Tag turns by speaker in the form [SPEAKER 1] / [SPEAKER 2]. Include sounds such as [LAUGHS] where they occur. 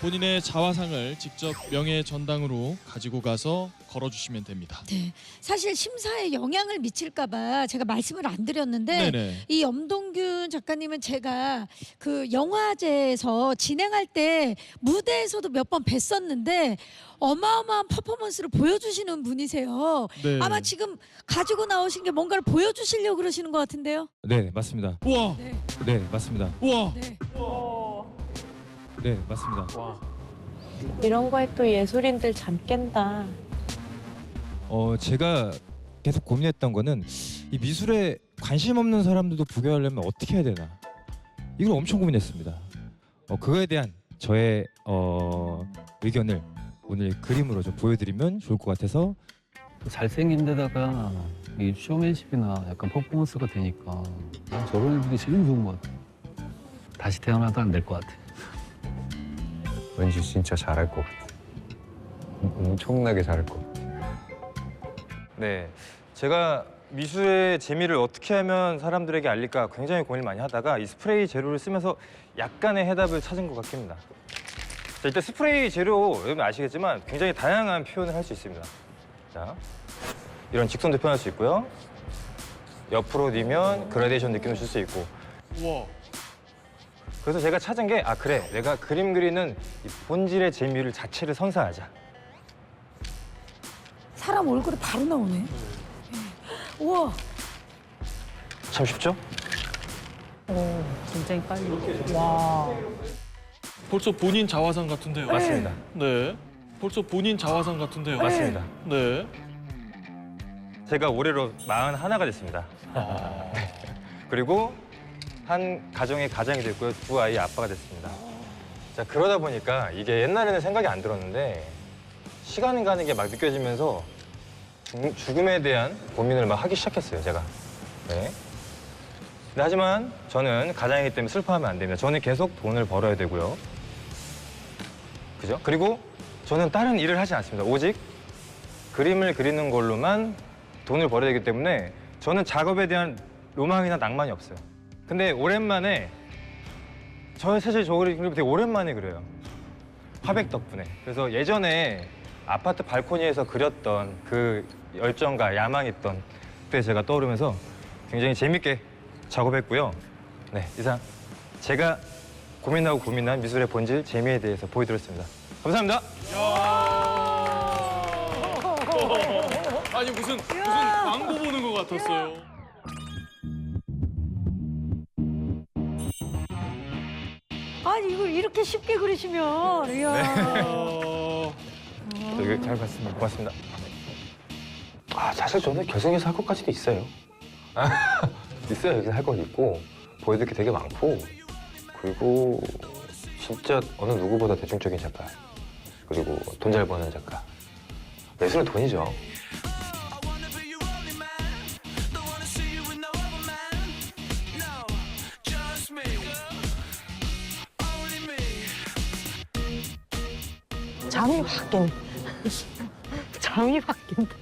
[SPEAKER 1] 본인의 자화상을 직접 명예 전당으로 가지고 가서 걸어주시면 됩니다.
[SPEAKER 2] 네. 사실 심사에 영향을 미칠까봐 제가 말씀을 안 드렸는데
[SPEAKER 1] 네네.
[SPEAKER 2] 이 염동균 작가님은 제가 그 영화제에서 진행할 때 무대에서도 몇 번 뵀었는데 어마어마한 퍼포먼스를 보여주시는 분이세요.
[SPEAKER 1] 네.
[SPEAKER 2] 아마 지금 가지고 나오신 게 뭔가를 보여주시려고 그러시는 것 같은데요.
[SPEAKER 3] 네, 맞습니다.
[SPEAKER 1] 우와,
[SPEAKER 2] 네.
[SPEAKER 3] 네, 맞습니다.
[SPEAKER 1] 우와.
[SPEAKER 2] 네.
[SPEAKER 3] 네, 맞습니다.
[SPEAKER 4] 이런 거에 또 예술인들 잠 깬다.
[SPEAKER 3] 어, 제가 계속 고민했던 거는 이 미술에 관심 없는 사람들도 부여하려면 어떻게 해야 되나? 이걸 엄청 고민했습니다. 어, 그거에 대한 저의 어, 의견을 오늘 그림으로 좀 보여드리면 좋을 것 같아서
[SPEAKER 5] 잘생긴 데다가 이 쇼맨십이나 약간 퍼포먼스가 되니까 난 저런 애들이 제일 좋은 것 같아. 다시 태어나도 안 될 것 같아.
[SPEAKER 6] 왠지 진짜 잘할 것 같아. 엄청나게 잘할 것 같아.
[SPEAKER 7] 네, 제가 미술의 재미를 어떻게 하면 사람들에게 알릴까 굉장히 고민을 많이 하다가 이 스프레이 재료를 쓰면서 약간의 해답을 찾은 것 같습니다. 자, 일단 스프레이 재료 여러분 아시겠지만 굉장히 다양한 표현을 할 수 있습니다. 자, 이런 직선도 표현할 수 있고요. 옆으로 뒤면 그라데이션 느낌을 줄 수 있고.
[SPEAKER 1] 우와.
[SPEAKER 7] 그래서 제가 찾은 게 아 그래 내가 그림 그리는 이 본질의 재미를 자체를 선사하자.
[SPEAKER 2] 사람 얼굴이 바로 나오네. 우와.
[SPEAKER 7] 참 쉽죠?
[SPEAKER 4] 오, 굉장히 빨리. 와.
[SPEAKER 1] 벌써 본인 자화상 같은데요.
[SPEAKER 7] 맞습니다.
[SPEAKER 1] 네. 벌써 본인 자화상 같은데요.
[SPEAKER 7] 맞습니다.
[SPEAKER 1] 네.
[SPEAKER 7] 제가 올해로 41가 됐습니다. 네. 그리고 한 가정의 가장이 됐고요. 두 아이의 아빠가 됐습니다. 자, 그러다 보니까 이게 옛날에는 생각이 안 들었는데 시간 가는 게 막 느껴지면서 죽- 죽음 에 대한 고민을 막 하기 시작했어요, 제가. 네. 하지만 저는 가장이기 때문에 슬퍼하면 안 됩니다. 저는 계속 돈을 벌어야 되고요. 그죠? 그리고 저는 다른 일을 하지 않습니다. 오직 그림을 그리는 걸로만 돈을 벌어야 되기 때문에 저는 작업에 대한 로망이나 낭만이 없어요. 근데 오랜만에 저 사실 저 그림 되게 오랜만에 그려요. 화백 덕분에. 그래서 예전에 아파트 발코니에서 그렸던 그 열정과 야망이 있던 그때 제가 떠오르면서 굉장히 재밌게 작업했고요. 네, 이상 제가 고민하고 고민한 미술의 본질 재미에 대해서 보여드렸습니다. 감사합니다.
[SPEAKER 1] 아니 무슨 무슨 광고 보는 것 같았어요.
[SPEAKER 2] 아니 이걸 이렇게 쉽게 그리시면 이야.
[SPEAKER 1] 어...
[SPEAKER 7] 되게 잘 봤습니다. 고맙습니다. 아, 사실 저는 결승에서 할 것까지도 있어요. [LAUGHS] 있어요. 여기 할건 있고 보여줄 게 되게 많고 그리고 진짜 어느 누구보다 대중적인 작가 그리고 돈 잘 버는 작가 예술은 돈이죠.
[SPEAKER 4] 잠이 바뀐. 잠이 바뀐다.